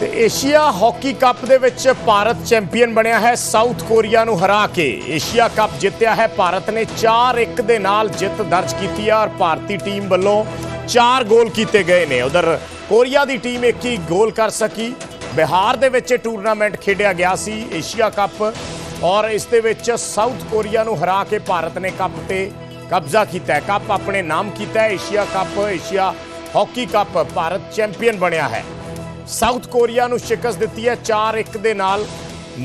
ਤੇ Asia hockey cup ਦੇ ਵਿੱਚ ਭਾਰਤ ਚੈਂਪੀਅਨ ਬਣਿਆ ਹੈ, ਸਾਊਥ ਕੋਰੀਆ ਨੂੰ ਹਰਾ ਕੇ। ਏਸ਼ੀਆ ਕੱਪ ਜਿੱਤਿਆ ਹੈ, ਭਾਰਤ ਨੇ 4-1 ਦੇ ਨਾਲ ਜਿੱਤ ਦਰਜ ਕੀਤੀ ਹੈ ਔਰ ਭਾਰਤੀ ਟੀਮ ਵੱਲੋਂ 4 ਗੋਲ ਕੀਤੇ ਗਏ ਨੇ। ਉਧਰ ਕੋਰੀਆ ਦੀ ਟੀਮ ਇੱਕ ਹੀ ਗੋਲ ਕਰ ਸਕੀ। ਬਿਹਾਰ ਦੇ ਵਿੱਚ ਇਹ ਟੂਰਨਾਮੈਂਟ ਖੇਡਿਆ ਗਿਆ ਸੀ, ਏਸ਼ੀਆ ਕੱਪ। ਔਰ ਇਸ ਦੇ ਵਿੱਚ ਸਾਊਥ ਕੋਰੀਆ ਨੂੰ ਹਰਾ ਕੇ ਭਾਰਤ ਨੇ ਕੱਪ ਤੇ ਕਬਜ਼ਾ ਕੀਤਾ ਹੈ। ਕੱਪ ਆਪਣੇ ਨਾਮ ਕੀਤਾ ਹੈ, Asia cup, Asia hockey cup, Bharat champion ਬਣਿਆ ਹੈ। ਸਾਊਥ ਕੋਰੀਆ ਨੂੰ ਸ਼ਿਕਸਤ ਦਿੱਤੀ ਹੈ 4-1 ਦੇ ਨਾਲ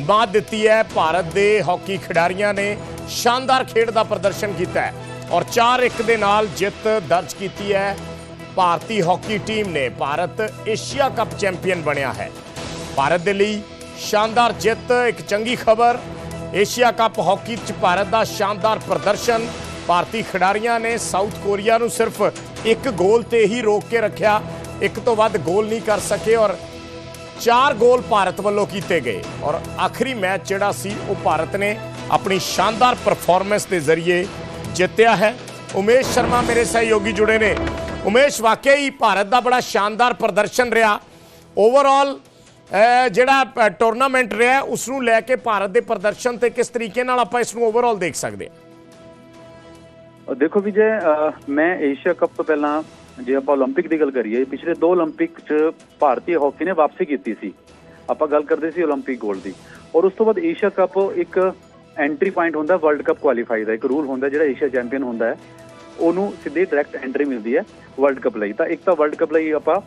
ਮਾਤ ਦਿੱਤੀ ਹੈ। ਭਾਰਤ ਦੇ ਹਾਕੀ ਖਿਡਾਰੀਆਂ ਨੇ ਸ਼ਾਨਦਾਰ ਖੇਡ ਦਾ ਪ੍ਰਦਰਸ਼ਨ ਕੀਤਾ ਹੈ ਔਰ 4-1 ਦੇ ਨਾਲ ਜਿੱਤ ਦਰਜ ਕੀਤੀ ਹੈ। ਭਾਰਤੀ ਹਾਕੀ ਟੀਮ ਨੇ ਭਾਰਤ ਏਸ਼ੀਆ ਕੱਪ ਚੈਂਪੀਅਨ ਬਣਿਆ ਹੈ। ਭਾਰਤ ਦੇ ਲਈ ਸ਼ਾਨਦਾਰ ਜਿੱਤ ਇੱਕ ਚੰਗੀ ਖਬਰ। ਏਸ਼ੀਆ ਕੱਪ ਹਾਕੀ 'ਚ ਭਾਰਤ ਦਾ ਸ਼ਾਨਦਾਰ ਪ੍ਰਦਰਸ਼ਨ। ਭਾਰਤੀ ਖਿਡਾਰੀਆਂ ਨੇ ਸਾਊਥ ਕੋਰੀਆ ਨੂੰ ਸਿਰਫ ਇੱਕ ਗੋਲ ਤੇ ਹੀ ਰੋਕ ਕੇ ਰੱਖਿਆ। ਇੱਕ ਤੋਂ ਵੱਧ ਗੋਲ ਨਹੀਂ ਕਰ ਸਕੇ ਔਰ ਚਾਰ ਗੋਲ ਭਾਰਤ ਵੱਲੋਂ ਕੀਤੇ ਗਏ। ਔਰ ਆਖਰੀ ਮੈਚ ਜਿਹੜਾ ਸੀ, ਉਹ ਭਾਰਤ ਨੇ ਆਪਣੀ ਸ਼ਾਨਦਾਰ ਪਰਫਾਰਮੈਂਸ ਦੇ ਜ਼ਰੀਏ ਜਿੱਤਿਆ ਹੈ। ਉਮੇਸ਼ ਸ਼ਰਮਾ ਮੇਰੇ ਸਹਿਯੋਗੀ ਜੁੜੇ ਨੇ। ਉਮੇਸ਼ ਵਾਕਿਆ ਹੀ ਭਾਰਤ ਦਾ ਬੜਾ ਸ਼ਾਨਦਾਰ ਪ੍ਰਦਰਸ਼ਨ ਰਿਹਾ। ਓਵਰਆਲ ਜਿਹੜਾ ਟੂਰਨਾਮੈਂਟ ਰਿਹਾ ਉਸ ਨੂੰ ਲੈ ਕੇ ਭਾਰਤ ਦੇ ਪ੍ਰਦਰਸ਼ਨ ਤੇ ਕਿਸ ਤਰੀਕੇ ਨਾਲ ਆਪਾਂ ਇਸ ਨੂੰ ਓਵਰਆਲ ਦੇਖ ਸਕਦੇ ਹਾਂ? ਦੇਖੋ ਵਿਜੇ ਮੈਂ ਏਸ਼ੀਆ ਕੱਪ ਤੋਂ ਪਹਿਲਾਂ ਜੇ ਆਪਾਂ 올림픽 ਦੀ ਗੱਲ ਕਰੀਏ ਪਿਛਲੇ ਦੋ 올림픽 'ਚ ਭਾਰਤੀ ਹਾਕੀ ਨੇ ਵਾਪਸੀ ਕੀਤੀ ਸੀ। ਆਪਾਂ ਗੱਲ ਕਰਦੇ ਸੀ 올림픽 골ਡ ਦੀ। ਔਰ ਉਸ ਤੋਂ ਬਾਅਦ ਏਸ਼ੀਆ ਕੱਪ ਇੱਕ ਐਂਟਰੀ ਪੁਆਇੰਟ ਹੁੰਦਾ ਵਰਲਡ ਕੱਪ ਕੁਆਲੀਫਾਈ ਦਾ ਇੱਕ ਰੂਲ ਹੁੰਦਾ ਜਿਹੜਾ ਏਸ਼ੀਆ ਚੈਂਪੀਅਨ ਹੁੰਦਾ ਹੈ। ਉਹਨੂੰ ਸਿੱਧੀ ਡਾਇਰੈਕਟ ਐਂਟਰੀ ਮਿਲਦੀ ਹੈ ਵਰਲਡ ਕੱਪ ਲਈ। ਤਾਂ ਇੱਕ ਤਾਂ ਵਰਲਡ ਕੱਪ ਲਈ ਆਪਾਂ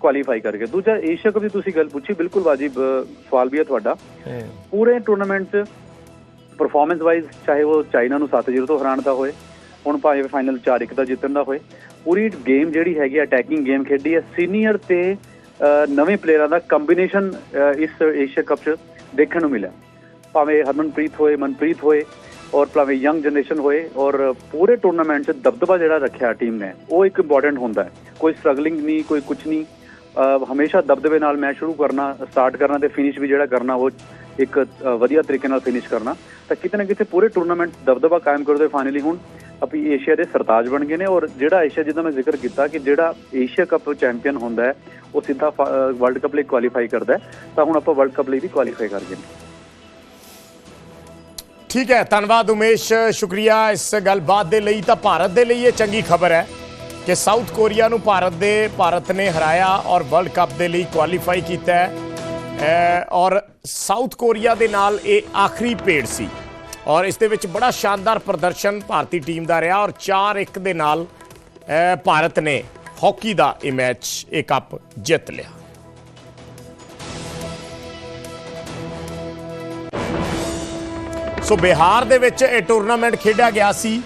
ਕੁਆਲੀਫਾਈ ਕਰਕੇ। ਦੂਜਾ ਏਸ਼ੀਆ ਕੱਪ ਦੀ ਤੁਸੀਂ ਗੱਲ ਪੁੱਛੀ ਬਿਲਕੁਲ ਵਾਜੀ ਸਵਾਲ ਵੀ ਹੈ ਤੁਹਾਡਾ। ਪੂਰੇ ਟੂਰਨਾਮੈਂਟ 'ਚ ਪਰਫਾਰਮੈਂਸ ਵਾਈਜ਼ ਚਾਹੇ ਉਹ ਚਾਈਨਾ ਨੂੰ 7-0 ਤੋਂ ਹਰਾਉਣ ਦਾ ਹੋਏ ਹੁਣ ਭਾਵੇਂ ਫਾਈਨਲ 4-1 ਦਾ ਜਿੱਤਣ ਦਾ ਹੋਏ ਪੂਰੀ ਗੇਮ ਜਿਹੜੀ ਹੈਗੀ ਅਟੈਕਿੰਗ ਗੇਮ ਖੇਡੀ ਹੈ ਸੀਨੀਅਰ ਤੇ ਨਵੇਂ ਪਲੇਅਰਾਂ ਦਾ ਕੰਬੀਨੇਸ਼ਨ ਇਸ ਏਸ਼ੀਆ ਕੱਪ 'ਚ ਦੇਖਣ ਨੂੰ ਮਿਲਿਆ। ਭਾਵੇਂ ਹਰਮਨਪ੍ਰੀਤ ਹੋਏ, ਮਨਪ੍ਰੀਤ ਹੋਏ, ਔਰ ਭਾਵੇਂ ਯੰਗ ਜਨਰੇਸ਼ਨ ਹੋਏ, ਔਰ ਪੂਰੇ ਟੂਰਨਾਮੈਂਟ 'ਚ ਦਬਦਬਾ ਜਿਹੜਾ ਰੱਖਿਆ ਟੀਮ ਨੇ, ਉਹ ਇੱਕ ਇੰਪੋਰਟੈਂਟ ਹੁੰਦਾ ਹੈ। ਕੋਈ ਸਟਰਗਲਿੰਗ ਨਹੀਂ, ਕੋਈ ਕੁਝ ਨਹੀਂ। ਹਮੇਸ਼ਾ ਦਬਦਬੇ ਨਾਲ ਮੈਚ ਸ਼ੁਰੂ ਕਰਨਾ ਸਟਾਰਟ ਕਰਨਾ ਤੇ ਫਿਨਿਸ਼ ਵੀ ਜਿਹੜਾ ਕਰਨਾ, ਉਹ ਇੱਕ ਵਧੀਆ ਤਰੀਕੇ ਨਾਲ ਫਿਨਿਸ਼ ਕਰਨਾ। ਤਾਂ ਕਿਤੇ ਨਾ ਕਿਤੇ ਪੂਰੇ ਟੂਰਨਾਮੈਂਟ ਦਬਦਬਾ ਕਾਇਮ ਕਰਦੇ ਫਾਈਨਲੀ ਹੁਣ ਆਪੀ ਏਸ਼ੀਆ ਦੇ ਸਰਤਾਜ ਬਣ ਗਏ ਨੇ ਔਰ ਜਿਹੜਾ ਏਸ਼ੀਆ ਜਿੱਦਾਂ ਮੈਂ ਜ਼ਿਕਰ ਕੀਤਾ ਕਿ ਜਿਹੜਾ ਏਸ਼ੀਆ ਕੱਪ ਚੈਂਪੀਅਨ ਹੁੰਦਾ ਹੈ, ਉਹ ਸਿੱਧਾ ਵਰਲਡ ਕੱਪ ਲਈ ਕੁਆਲੀਫਾਈ ਕਰਦਾ ਹੈ। ਤਾਂ ਹੁਣ ਆਪਾਂ ਵਰਲਡ ਕੱਪ ਲਈ ਵੀ ਕੁਆਲੀਫਾਈ ਕਰ ਗਏ ਨੇ। ਠੀਕ ਹੈ, ਧੰਨਵਾਦ ਉਮੇਸ਼, ਸ਼ੁਕਰੀਆ ਇਸ ਗੱਲਬਾਤ ਦੇ ਲਈ। ਤਾਂ ਭਾਰਤ ਦੇ ਲਈ ਇਹ ਚੰਗੀ ਖਬਰ ਹੈ ਕਿ ਸਾਊਥ ਕੋਰੀਆ ਨੂੰ ਭਾਰਤ ਦੇ, ਭਾਰਤ ਨੇ ਹਰਾਇਆ ਔਰ ਵਰਲਡ ਕੱਪ ਦੇ ਲਈ ਕੁਆਲੀਫਾਈ ਕੀਤਾ ਹੈ। ਔਰ ਸਾਊਥ ਕੋਰੀਆ ਦੇ ਨਾਲ ਇਹ ਆਖਰੀ ਪੇੜ ਸੀ। ਔਰ ਇਸ ਦੇ ਵਿੱਚ ਬੜਾ ਸ਼ਾਨਦਾਰ ਪ੍ਰਦਰਸ਼ਨ ਭਾਰਤੀ ਟੀਮ ਦਾ ਰਿਹਾ ਔਰ 4-1 ਦੇ ਨਾਲ ਭਾਰਤ ਨੇ ਹਾਕੀ ਦਾ ਇਹ ਮੈਚ ਇਹ ਕੱਪ ਜਿੱਤ ਲਿਆ। ਸੋ ਬਿਹਾਰ ਦੇ ਵਿੱਚ ਇਹ ਟੂਰਨਾਮੈਂਟ ਖੇਡਿਆ ਗਿਆ ਸੀ।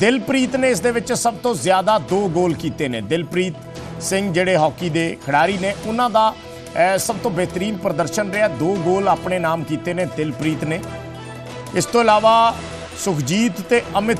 ਦਿਲਪ੍ਰੀਤ ਨੇ ਇਸ ਦੇ ਵਿੱਚ ਸਭ ਤੋਂ ਜ਼ਿਆਦਾ ਦੋ ਗੋਲ ਕੀਤੇ ਨੇ। ਦਿਲਪ੍ਰੀਤ ਸਿੰਘ ਜਿਹੜੇ ਹਾਕੀ ਦੇ ਖਿਡਾਰੀ ਨੇ, ਉਹਨਾਂ ਦਾ ਸਭ ਤੋਂ ਬਿਹਤਰੀਨ ਪ੍ਰਦਰਸ਼ਨ ਰਿਹਾ। ਦੋ ਗੋਲ ਆਪਣੇ ਨਾਮ ਕੀਤੇ ਨੇ ਦਿਲਪ੍ਰੀਤ ਨੇ। ਇਸ ਤੋਂ ਇਲਾਵਾ ਸੁਖਜੀਤ ਤੇ ਅਮਿਤ